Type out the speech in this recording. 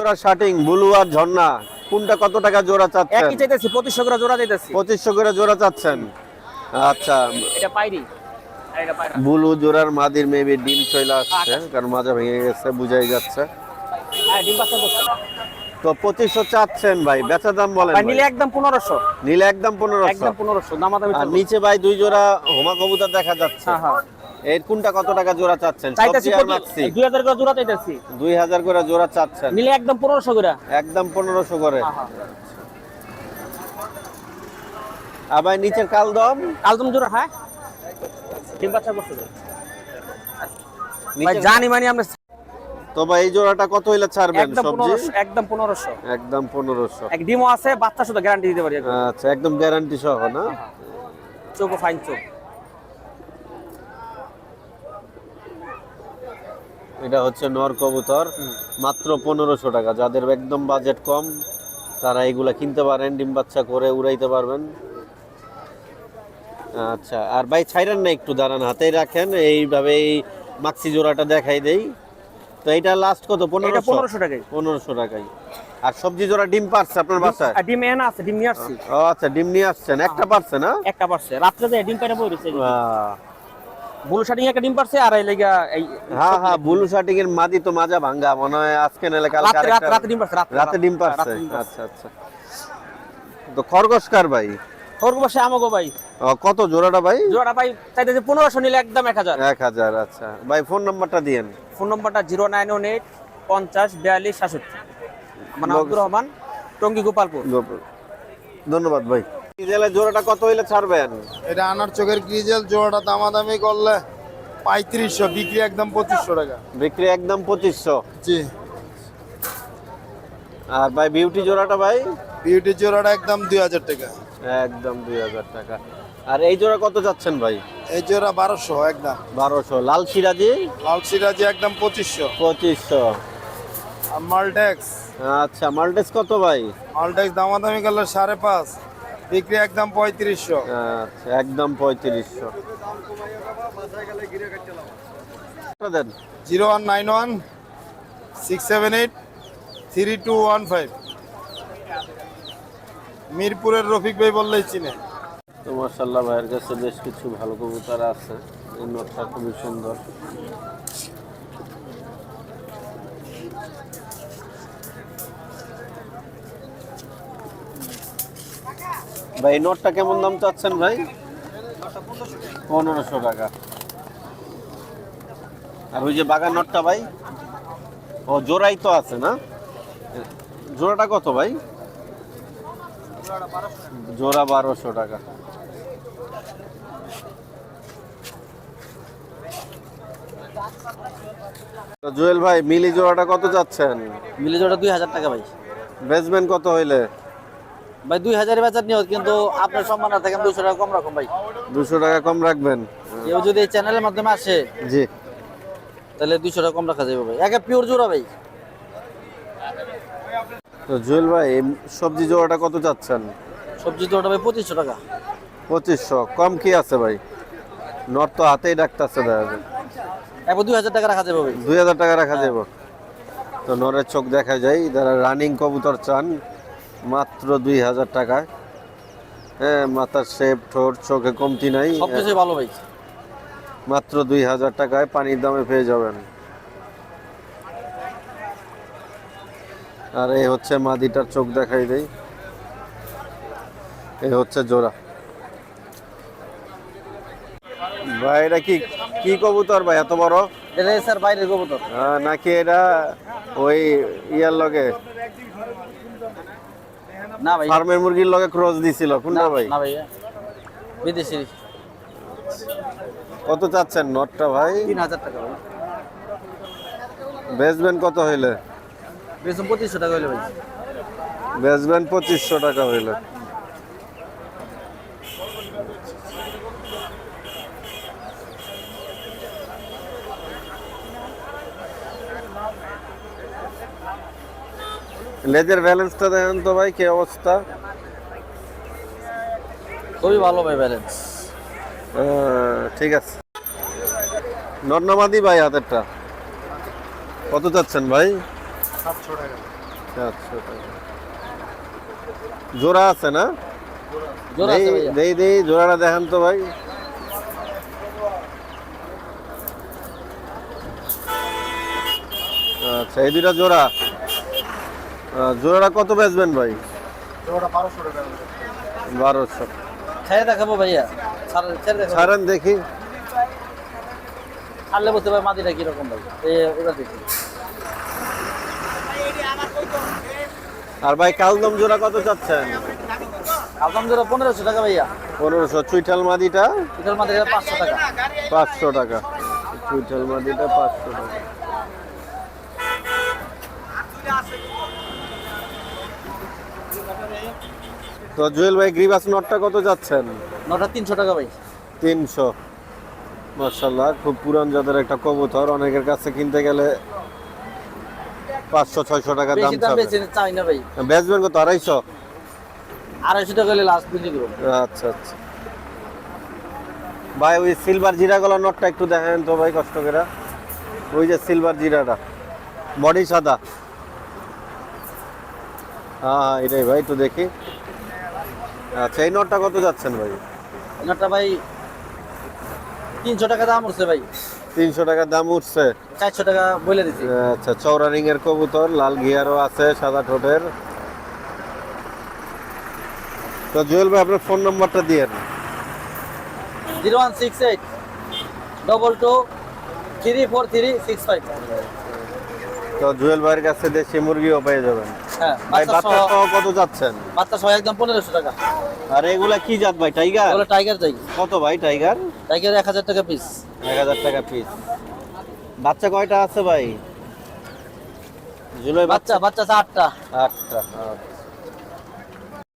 জোড়া শার্টিং ব্লু আর ঝর্ণা। কোনটা কত টাকা জোড়া চাচ্ছেন? একই চাইতেছি পঁচিশশো করে জোড়া চাইতেছি। পঁচিশশো করে জোড়া চাচ্ছেন। আচ্ছা এটা পাইরি। ব্লু জোড়ার মাদির মেবি ডিম চলে আসছে কারণ মাজা ভেঙে গেছে বুঝাই যাচ্ছে। হ্যাঁ তো পঁচিশশো চাচ্ছেন ভাই বেচা দাম বলেন। নিলে একদম পনেরোশো। নিলে একদম পনেরোশো। একদম পনেরোশো আর নিচে ভাই দুই জোড়া হোমা কবুতর দেখা যাচ্ছে। হ্যাঁ হ্যাঁ। এর কোনটা কত টাকা জোড়া চাচ্ছেন? চাইতেছি সবজি আর মাক্সি দুই হাজার করে জোড়া চাইতেছি। দুই হাজার করে জোড়া চাচ্ছেন। নিলে একদম পনেরোশো করে। একদম পনেরোশো করে। হ্যাঁ, হ্যাঁ। আবার নিচের কালদম? কালদম জোড়া হ্যাঁ। বাচ্চা করছে ভাই জানি মানে আমরা তো ভাই এই জোড়াটা কত হইলে ছাড়বেন একদম সবজি? একদম পনেরোশো। একদম পনেরোশো। এক ডিমও আছে বাচ্চা শুধু গ্যারান্টি দিতে পারি আচ্ছা একদম গ্যারান্টি সহ না? চোখও ফাইন চোখ। এটা হচ্ছে নর কবুতর মাত্র পনেরোশো টাকা। যাদের একদম বাজেট কম তারা এগুলা কিনতে পারেন ডিম বাচ্চা করে উড়াইতে পারবেন। আচ্ছা আর ভাই ছাইরেন না একটু দাঁড়ান হাতেই রাখেন এইভাবে এই মাক্সি জোড়াটা দেখাই দেই। তো এটা লাস্ট কত? এটা পনেরোশো? পনেরোশো টাকাই পনেরোশো টাকায়। আর সবজি জোড়া ডিম পারছে আপনার বাসায়? ডিম এনে আছে ডিম নিয়ে আসছি। ও আচ্ছা ডিম নিয়ে আসছেন। একটা পারছে না? একটা পারছে। রাত্রে যে ডিম পাইরা বই। বুলু শাড়ি একটা ডিম পারছে আর এই লেগা এই হ্যাঁ হ্যাঁ বুলু শাটিং এর মাদি তো মাজা ভাঙ্গা। মনে হয় আজকে নাহলে কালকে রাতে রাতে রাতে ডিম পারছে রাতে ডিম পারছে। আচ্ছা আচ্ছা। তো খরগোশ কার ভাই? খরগোশে আমাগো ভাই। কত জোড়াটা ভাই? জোড়া ভাই চাইতেছে পনেরোশো নিলে একদম এক হাজার। এক হাজার আচ্ছা। ভাই ফোন নাম্বারটা দিয়েন। ফোন নম্বরটা জিরো নাইন ওয়ান এইট পঞ্চাশ বিয়াল্লিশ সাতষট্টি। আমার আব্দুর রহমান টঙ্গি গোপালপুর। ধন্যবাদ ভাই। ডিজেলের জোড়াটা কত হইলে ছাড়বেন? এটা আনার চোখের গ্রিজেল জোড়াটা দামাদামি করলে পঁয়ত্রিশশো বিক্রি একদম পঁচিশশো টাকা। বিক্রি একদম পঁচিশশো? জি। আর ভাই বিউটি জোড়াটা ভাই? বিউটি জোড়াটা একদম দুই হাজার টাকা। একদম দুই হাজার টাকা। আর এই জোড়া কত যাচ্ছেন ভাই? এই জোড়া বারোশো একদম। বারোশো। লাল সিরাজি? লাল সিরাজি একদম পঁচিশশো। পঁচিশশো। মালটেক্স। আচ্ছা মাল্টেস কত ভাই? মালটেক্স দামাদামি করলে সাড়ে পাঁচ। বিক্রি একদম পঁয়ত্রিশশো। আচ্ছা একদম পঁয়ত্রিশশো। দেন। Zero one nine one six seven eight three two one five. মিরপুরের রফিক ভাই বললেই চিনে। তো মার্শাল্লাহ ভাইয়ের কাছে বেশ কিছু ভালো কবুতর আছে। নোটটা খুবই সুন্দর। ভাই এই নোটটা কেমন দাম চাচ্ছেন ভাই? পনেরোশো টাকা। আর ওই যে বাগান নোটটা ভাই? ও জোড়াই তো আছে না? জোড়াটা কত ভাই? জোড়া বারোশো টাকা। জুয়েল ভাই মিলি জোড়াটা কত যাচ্ছেন মিলি জোড়া দুই হাজার টাকা ভাই। বেচবেন কত হইলে? ভাই দুই হাজারের বেচার নিয়ত কিন্তু আপনার সম্মান থাকে দুশো টাকা কম রাখুন ভাই। দুশো টাকা কম রাখবেন। কেউ যদি এই চ্যানেলের মাধ্যমে আসে জি। তাহলে দুইশো টাকা কম রাখা যাবে ভাই। একে পিওর জোড়া ভাই। তো জুয়েল ভাই সবজি জোড়াটা কত যাচ্ছেন সবজি জোড়া ভাই পঁচিশশো টাকা। পঁচিশশো। কম কি আছে ভাই? নট তো হাতেই ডাকতেছে দেখা। এবার দুই হাজার টাকা রাখা যাবে ভাই। দুই হাজার টাকা রাখা যাব। তো নরের চোখ দেখা যায় যারা রানিং কবুতর চান মাত্র দুই হাজার টাকায়। হ্যাঁ মাথার শেপ ঠোঁট চোখে কমতি নাই। সব কিছুই ভালো ভাই। মাত্র দুই হাজার টাকায় পানির দামে পেয়ে যাবেন। আর এই হচ্ছে মাদিটার চোখ দেখাই দেই। এই হচ্ছে জোড়া। ভাই এটা কি কি কবুতর ভাই এত বড়? এটা স্যার বাইরের কবুতর। নাকি এটা ওই ইয়ার লগে? না ভাই। ফার্মের মুরগির লগে ক্রস দিছিল কোনটা ভাই? না ভাই বিদেশি। কত চাচ্ছেন নটটা ভাই? তিন হাজার টাকা ভাই। বেচবেন কত হইলে? বেতন পঁচিশশো টাকা হইলে ভাই। বেচবেন পঁচিশশো টাকা হইলে। লেজের ব্যালেন্সটা দেখেন তো ভাই কি অবস্থা? খুবই ভালো ভাই ব্যালেন্স ঠিক আছে। নর্নামাদি ভাই হাতেরটা। কত চাচ্ছেন ভাই? সাতশো টাকা। সাতশো টাকা। জোড়া আছে না? জোড়া আছে দেই- দেই জোড়াটা দেখান তো ভাই। আচ্ছা এই দুটা জোড়া। জোড়াটা কত বেচবেন ভাই? বারোশো ছেড়ে দেখাবো ভাইয়া। ছাড়- ছাড়েন দেখি। ছাড়লে বুঝতে পারবে মাদিটা কীরকম ভাই। ওটা দেখি। আর ভাই কালদম জোড়া কত চাচ্ছেন? আলতাম জোড়া পনেরোশো টাকা ভাইয়া। পনেরোশো। চুইঠাল মাদিটা পিতল মাদি পাঁচশো টাকা। পাঁচশো টাকা। চুইঠাল মাদিটা পাঁচশো টাকা তো জুয়েল ভাই গ্রিবাস নটটা কত যাচ্ছেন? তিনশো টাকা ভাই। তিনশো। মার্শাল্লাহ খুব পুরান জাতের একটা কবুতর। অনেকের কাছে কিনতে গেলে পাঁচশো ছয়শো টাকা দাম চাই না ভাই। বেচবেন কত আড়াইশো? আড়াইশো টাকা হলে লাস্ট বিক্রি করব। আচ্ছা আচ্ছা। ভাই ওই সিলভার জিরা গলা নটটা একটু দেখেন তো ভাই কষ্ট করে। ওই যে সিলভার জিরাটা বডি সাদা। হ্যাঁ হ্যাঁ এটাই ভাই একটু দেখি। আচ্ছা এই নটটা কত যাচ্ছেন ভাই? নটা ভাই তিনশো টাকা দাম উঠছে ভাই। তিনশো টাকা দাম উঠছে। চারশো টাকা বলে দিচ্ছি আচ্ছা চৌরা রিং এর কবুতর লাল গিয়ারও আছে সাদা ঠোঁটের। তো জুয়েল ভাই আপনার ফোন নম্বরটা দিয়ে zero one six eight double two three four three six five. তো জুয়েল ভাইয়ের কাছে দেশি মুরগিও পেয়ে যাবেন। হ্যাঁ বাচ্চা সহ কত যাচ্ছেন? বাচ্চা সহ একদম পনেরোশো টাকা। আর এগুলা কি জাত ভাই টাইগার এগুলো টাইগার চাই কত ভাই টাইগার টাইগার এক হাজার টাকা পিস এক হাজার টাকা পিস বাচ্চা কয়টা আছে ভাই? জুলাই বাচ্চা বাচ্চা আছে আটটা আটটা।